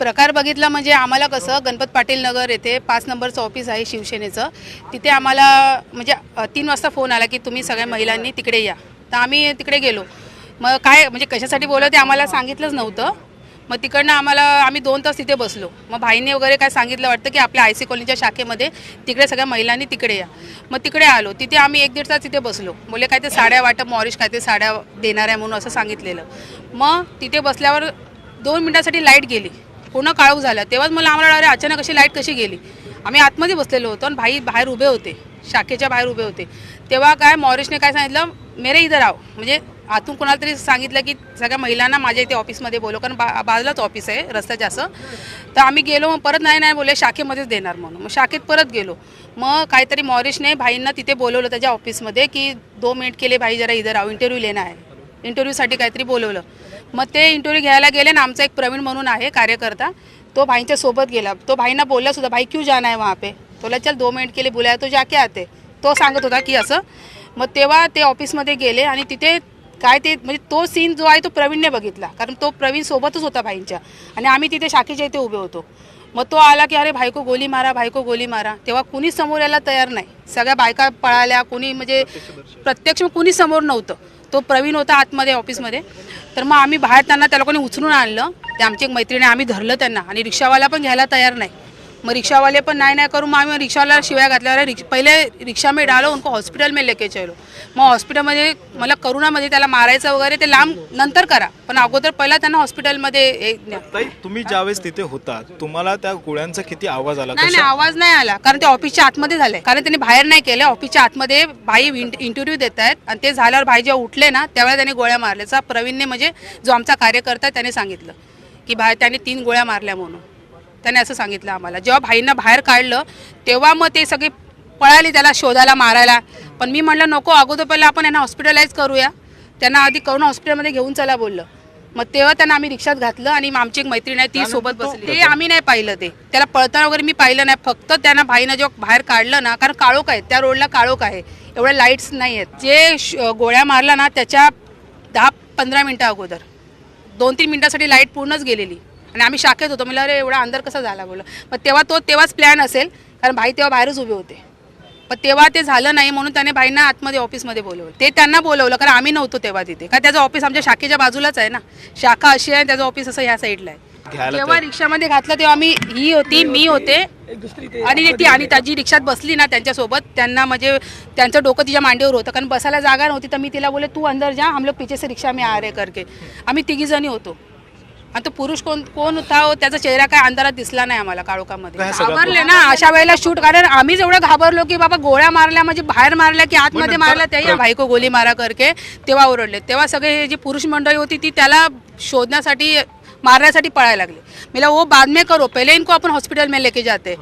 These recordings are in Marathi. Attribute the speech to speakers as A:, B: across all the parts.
A: प्रकार बघितला म्हणजे आम्हाला कसं गणपत पाटील नगर येथे पाच नंबरचं ऑफिस आहे शिवसेनेचं. तिथे आम्हाला म्हणजे तीन वाजता फोन आला की तुम्ही सगळ्या महिलांनी तिकडे या. तर आम्ही तिकडे गेलो. मग काय म्हणजे कशासाठी बोलवते आम्हाला सांगितलंच नव्हतं. मग तिकडनं आम्हाला आम्ही दोन तास तिथे बसलो. मग भाईने वगैरे काय सांगितलं वाटतं की आपल्या आय सी कॉलनीच्या शाखेमध्ये तिकडे सगळ्या महिलांनी तिकडे या. मग तिकडे आलो. तिथे आम्ही एक दीड तास तिथे बसलो. बोलले काय ते साड्या वाटप मॉरिश काय ते साड्या देणार आहे म्हणून असं सांगितलेलं. मग तिथे बसल्यावर दोन मिनटासाठी लाइट गेली. पूर्ण काळोख झाला. तेव्हाच मला आम्हाला अरे अचानक अशी लाइट कशी गेली. आम्ही आतमध्ये बसलेलो होतो आणि भाई बाहेर उभे होते. शाखेच्या बाहेर उभे होते. तेव्हा काय मॉरिशने काय सांगितलं मेरे इधर आव म्हणजे आतून कोणाला तरी सांगितलं की सगळ्या महिलांना माझ्या इथे ऑफिसमध्ये बोलो कारण बा बाजूलाच ऑफिस आहे रस्त्याच्या असं. तर आम्ही गेलो मग परत नाही नाही बोलले शाखेमध्येच देणार म्हणून. मग शाखेत परत गेलो. मग काहीतरी मॉरिशने भाईंना तिथे बोलवलं त्याच्या ऑफिसमध्ये की दो मिनिट केले भाई जरा इधर आव इंटरव्ह्यू लेना आहे इंटरव्ह्यूसाठी काहीतरी बोलवलं. मग ते इंटरव्ह्यू घ्यायला गेले ना आमचा एक प्रवीण म्हणून आहे कार्यकर्ता. तो भाईंच्या सोबत गेला. तो भाईंना बोलला सुद्धा भाई क्यू जाना है वहाँ पे? तोला चल दो मिनिट केले बुलाया तो जाके आते. तो सांगत होता की असं. मग तेव्हा ते ऑफिसमध्ये गेले आणि तिथे काय ते म्हणजे तो सीन जो आहे तो प्रवीणने बघितला. कारण तो प्रवीण सोबतच होता भाईंच्या. आणि आम्ही तिथे शाखेच्या इथे उभे होतो. मग तो आला की अरे बायको गोली मारा बायको गोली मारा. तेव्हा कुणीच समोर यायला तयार नाही. सगळ्या बायका पळाल्या कुणी म्हणजे प्रत्यक्ष कुणी समोर नव्हतं. तो प्रवीण होता आतमध्ये ऑफिसमध्ये. तर मग आम्ही बाहेर त्यांना त्या लोकांनी उचलून आणलं. ते आमची एक मैत्रिणी आम्ही धरलं त्यांना. आणि रिक्षावाला पण घ्यायला तयार नाही. मग रिक्षावाले पण नाही नाही करून मग आम्ही रिक्षावाला शिवाय घातल्यावर रिक्ष पहिले रिक्षा में डालो उनको हॉस्पिटल में लेके चलो. मग हॉस्पिटलमध्ये मला करोनामध्ये त्याला मारायचं वगैरे ते लांब नंतर करा. पण अगोदर पहिला त्यांना हॉस्पिटलमध्ये हे न्या.
B: ताई तुम्ही ज्यावेळेस तिथे होता तुम्हाला त्या गोळ्यांचा किती आवाज आला?
A: नाही नाही
B: कशा
A: आवाज नाही आला. कारण ते ऑफिसच्या आतमध्ये झाले. कारण त्यांनी बाहेर नाही केलं. ऑफिसच्या आतमध्ये भाई इंटरव्ह्यू देत आहेत आणि ते झाल्यावर भाई जेव्हा उठले ना त्यावेळेला त्यांनी गोळ्या मारल्याचा प्रवीणने म्हणजे जो आमचा कार्यकर्ता आहे त्याने सांगितलं. की बाहेर त्याने तीन गोळ्या मारल्या म्हणून. त्याने असं सांगितलं आम्हाला. जेव्हा भाईंना बाहेर काढलं तेव्हा मग ते सगळे पळाले त्याला शोधायला मारायला. पण मी म्हणलं नको अगोदर पहिलं आपण यांना हॉस्पिटलाइज करूया. त्यांना आधी करून हॉस्पिटलमध्ये घेऊन चला बोललं. मग तेव्हा त्यांना आम्ही रिक्षात घातलं आणि आमची एक मैत्रीण आहे ती सोबत बसली. ते आम्ही नाही पाहिलं ते. त्याला पळताना वगैरे मी पाहिलं नाही. फक्त त्यांना भाईनं जेव्हा बाहेर काढलं ना कारण काळोख आहे त्या रोडला काळोख आहे. एवढ्या लाईट्स नाही आहेत. जे श- गोळ्या मारला ना त्याच्या दहा पंधरा मिनटं अगोदर. दोन तीन मिनिटासाठी लाइट पूर्णच गेलेली. आणि आम्ही शाखेत होतो. मला अरे एवढा अंधार कसा झाला? बोललं. मग तेव्हा तो तेव्हाच प्लॅन असेल. कारण भाई तेव्हा बाहेरच उभे होते. पण तेव्हा ते झालं नाही म्हणून त्याने भाईंना आतमध्ये ऑफिसमध्ये बोलवलं. ते त्यांना बोलवलं कारण आम्ही नव्हतो तेव्हा तिथे. का त्याचं ऑफिस आमच्या शाखेच्या बाजूलाच आहे ना. शाखा अशी आहे त्याचं ऑफिस असं ह्या साईडला आहे. जेव्हा रिक्षामध्ये घातलं तेव्हा आम्ही ही होती मी होते. आणि ती आणि त्याची रिक्षात बसली ना त्यांच्यासोबत त्यांना म्हणजे त्यांचं डोकं तिच्या मांडीवर होतं. कारण बसायला जागा नव्हती तर मी तिला बोले तू अंदर जा हम लोग पीछे से रिक्षा में आ रहे करके. आम्ही तिघी जणी होतो. आणि तो पुरुष कोण कोण होता हो, त्याचा चेहरा काय अंधारात दिसला नाही आम्हाला काळोखामध्ये. घाबरले ना अशा वेळेला शूट कारण आम्हीच एवढं घाबरलो की बाबा गोळ्या मारल्या म्हणजे बाहेर मारल्या की आतमध्ये मारल्या ते भाई को गोली मारा करके तेव्हा ओरडले. तेव्हा सगळे हे जी पुरुष मंडळी होती ती त्याला शोधण्यासाठी मारण्यासाठी पळायला लागले. मला वो बाद में करो पहिले इनको आपण हॉस्पिटल में लेके जाते.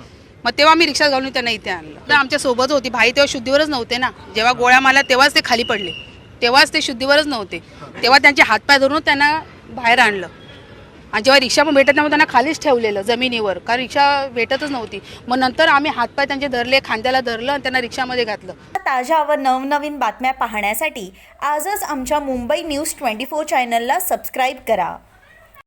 A: मग तेव्हा मी रिक्षा घालून त्यांना इथे आणलं. तर आमच्यासोबत होती. भाई तेव्हा शुद्धीवरच नव्हते ना. जेव्हा गोळ्या मारल्या तेव्हाच ते खाली पडले. तेव्हाच ते शुद्धीवरच नव्हते. तेव्हा त्यांचे हातपाय धरून त्यांना बाहेर आणलं. आणि जेव्हा रिक्षा पण भेटत नव्हतं त्यांना खालीच ठेवलेलं जमिनीवर कारण रिक्षा भेटतच नव्हती. मग नंतर आम्ही हातपाय त्यांचे धरले खांद्याला धरलं आणि त्यांना रिक्षामध्ये घातलं.
C: ताज्या व नवनवीन बातम्या पाहण्यासाठी आजच आमच्या मुंबई न्यूज ट्वेंटी फोर चॅनलला सबस्क्राईब करा.